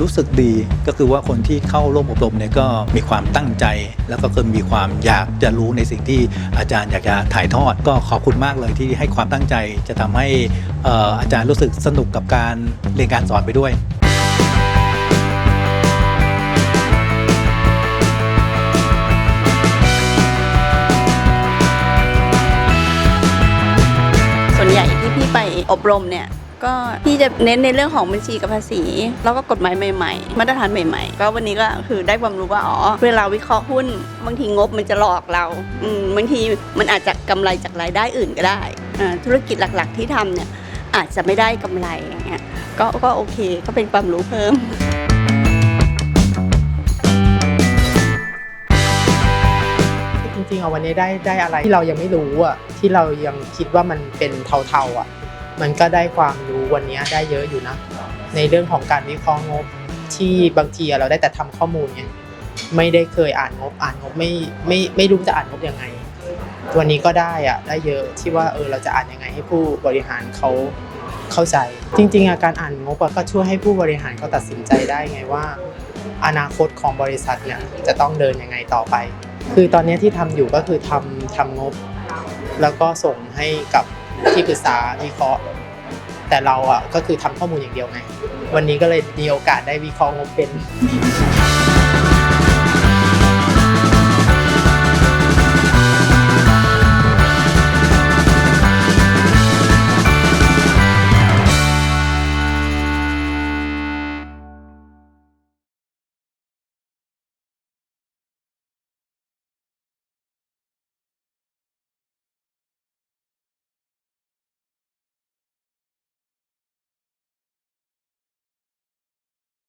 รู้สึกดีก็คือว่าคนที่เข้าร่วมอบรมเนี่ยก็มีความตั้งใจ แล้วก็คือมีความอยากจะรู้ในสิ่งที่อาจารย์อยากจะถ่ายทอด ก็ขอบคุณมากเลยที่ให้ความตั้งใจจะทำให้อาจารย์รู้สึกสนุกกับการเรียนการสอนไปด้วยส่วนใหญ่ที่พี่ไปอบรมเนี่ย ก็พี่จะเน้นในเรื่องของบัญชีกับภาษี แล้วก็กฎหมายใหม่ๆ มาตรฐานใหม่ๆ ก็วันนี้ก็คือได้ความรู้ว่าอ๋อเวลาวิเคราะห์หุ้น บางทีงบมันจะหลอกเราอืมบางทีมันอาจจะกำไรจากรายได้อื่นก็ได้อ่าธุรกิจหลักๆที่ทำเนี่ยอาจจะไม่ได้กำไรอย่างเงี้ยก็ก็โอเคก็เป็นความรู้เพิ่มจริงๆเอาวันนี้ได้ได้อะไรที่เรายังไม่รู้อะที่เรายังคิดว่ามันเป็นเทาๆอะ มันก็ได้ความรู้วันนี้ได้เยอะอยู่นะ ในเรื่องของการวิเคราะห์งบที่บางทีเราได้แต่ทำข้อมูลไงไม่ได้เคยอ่านงบอ่านงบไม่ไม่ไม่รู้จะอ่านงบยังไง วันนี้ก็ได้อะได้เยอะที่ว่าเออเราจะอ่านยังไงให้ผู้บริหารเขาเข้าใจ จริงๆอะการอ่านงบก็ช่วยให้ผู้บริหารเขาตัดสินใจได้ไงว่า อนาคตของบริษัทเนี่ยจะต้องเดินยังไงต่อไป คือตอนนี้ที่ทำอยู่ก็คือทำทำงบ แล้วก็ส่งให้กับ ที่ปรึกษาวิเคราะห์ แต่เราอะก็คือทำข้อมูลอย่างเดียวไง วันนี้ก็เลยมีโอกาสได้วิเคราะห์งบเป็น